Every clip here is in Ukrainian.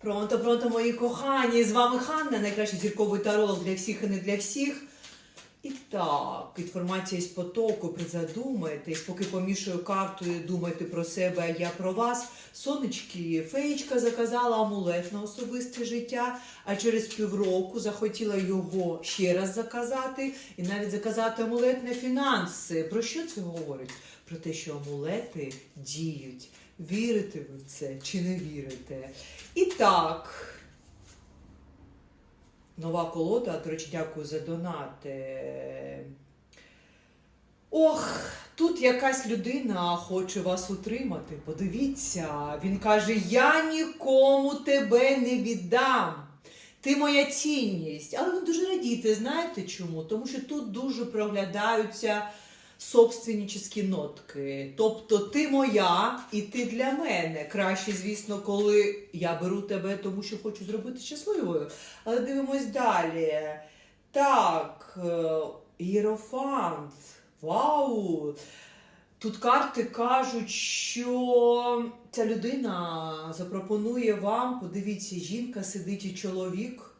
Пронто, пронто, мої кохані! З вами Ханна, найкращий зірковий таролог для всіх і не для всіх. І так, інформація з потоку, призадумайтесь, поки помішую картою, думайте про себе, а я про вас. Сонечки, феєчка заказала амулет на особисте життя, а через півроку захотіла його ще раз заказати і навіть заказати амулет на фінанси. Про що це говорить? Про те, що амулети діють. Вірите ви в це чи не вірите? І так. Нова колода, до речі, дякую за донати. Ох, тут якась людина хоче вас утримати. Подивіться, він каже: Я нікому тебе не віддам. Ти моя цінність. Але ви дуже радієте, знаєте чому? Тому що тут дуже проглядаються собственническі нотки. Тобто ти моя і ти для мене. Краще, звісно, коли я беру тебе, тому що хочу зробити щасливою. Але дивимось далі. Так, е, Єрофант. Вау! Тут карти кажуть, що ця людина запропонує вам, подивіться, жінка сидить і чоловік,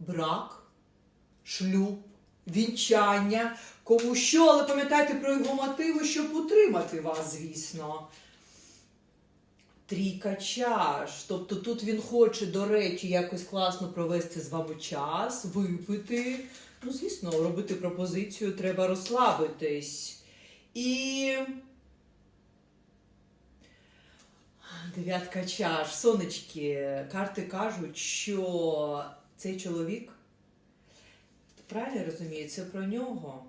брак, шлюб, вінчання, кому що, але пам'ятайте про його мотиви, щоб утримати вас, звісно. Трійка чаш. Тобто тут він хоче, до речі, якось класно провести з вами час, випити. Ну, звісно, робити пропозицію треба розслабитись. І. Дев'ятка чаш. Сонечки, карти кажуть, що цей чоловік, правильно розумію, це про нього.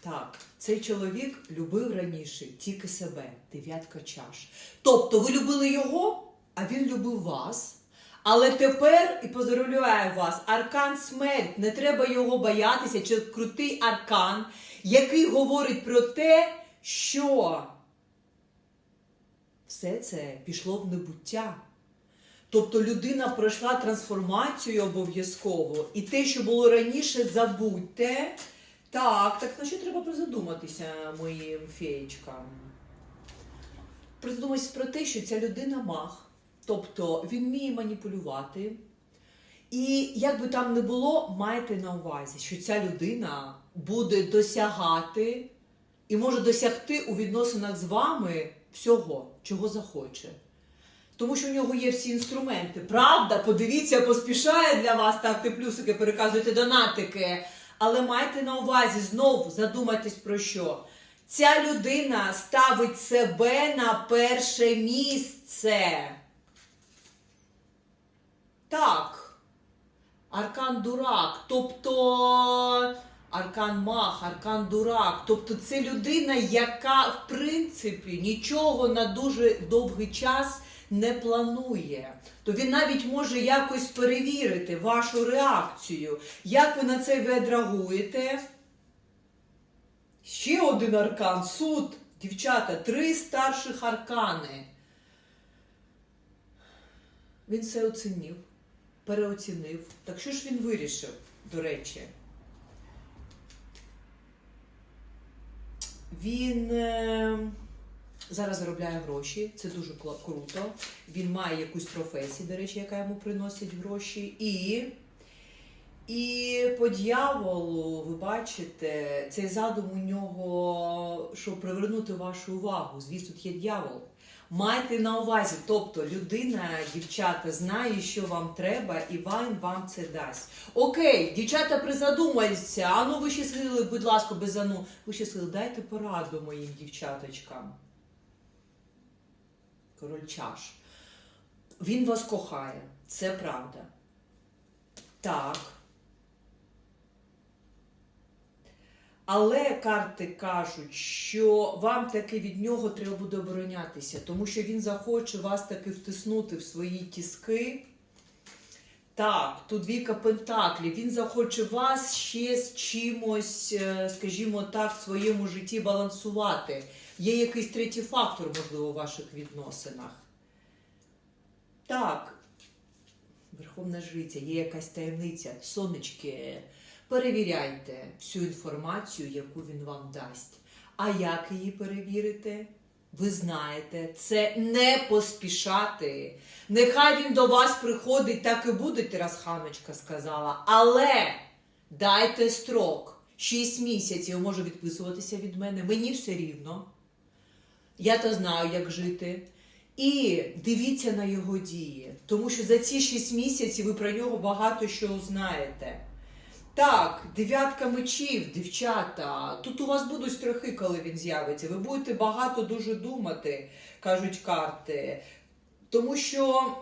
Так, цей чоловік любив раніше тільки себе, дев'ятка чаш. Тобто ви любили його, а він любив вас. Але тепер і поздоровляю вас, аркан смерть, не треба його боятися, чи крутий аркан, який говорить про те, що все це пішло в небуття. Тобто людина пройшла трансформацію обов'язково, і те, що було раніше, забудьте. Так, так на що треба призадуматися моїм феєчкам? Призадуматися про те, що ця людина маг. Тобто він вміє маніпулювати. І як би там не було, майте на увазі, що ця людина буде досягати і може досягти у відносинах з вами всього, чого захоче. Тому що в нього є всі інструменти. Правда, подивіться, поспішає для вас, ставте плюсики, переказуйте донатики. Але майте на увазі, знову задумайтесь про що. Ця людина ставить себе на перше місце. Так. Аркан дурак. Тобто. Аркан мах, аркан дурак. Тобто це людина, яка, в принципі, нічого на дуже довгий час не планує. То він навіть може якось перевірити вашу реакцію. Як ви на це відреагуєте? Ще один аркан. Суд. Дівчата, три старших аркани. Він все оцінив, переоцінив. Так що ж він вирішив, до речі? Він е, зараз заробляє гроші, це дуже круто. Він має якусь професію, до речі, яка йому приносить гроші. І, і по дьяволу, ви бачите, цей задум у нього, щоб привернути вашу увагу. Звісно, тут є дьявол. Майте на увазі, тобто людина, дівчата, знає, що вам треба, і він вам це дасть. Окей, дівчата призадумаються. А ну ви щасливі, будь ласка, без ану. Ви щасливі, дайте пораду моїм дівчаточкам. Король. Він вас кохає, це правда. Так. Але карти кажуть, що вам таки від нього треба буде оборонятися, тому що він захоче вас таки втиснути в свої тіски. Так, тут двійка пентаклів. Він захоче вас ще з чимось, е, скажімо так, в своєму житті балансувати. Є якийсь третій фактор, можливо, у ваших відносинах. Так, Верховна Жриця, є якась таємниця. Сонечки, перевіряйте всю інформацію, яку він вам дасть. А як її перевірите? ви знаєте, це не поспішати. Нехай він до вас приходить, так і буде, Терасханочка сказала. Але дайте строк. Шість місяців може відписуватися від мене. Мені все рівно. Я то знаю, як жити. І дивіться на його дії, тому що за ці шість місяців ви про нього багато що знаєте. Так, дев'ятка мечів, дівчата. Тут у вас будуть страхи, коли він з'явиться. Ви будете багато дуже думати, кажуть карти. Тому що,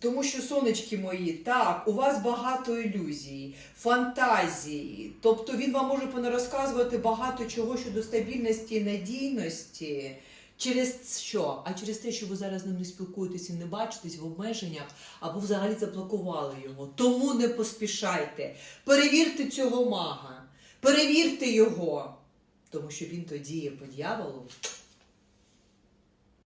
тому що, сонечки мої, так, у вас багато ілюзій, фантазій. Тобто він вам може понарозказувати багато чого щодо стабільності і надійності. Через що? А через те, що ви зараз з ним не спілкуєтесь і не бачитесь в обмеженнях, або взагалі заблокували його. Тому не поспішайте. Перевірте цього мага, перевірте його, тому що він то діє по дьяволу,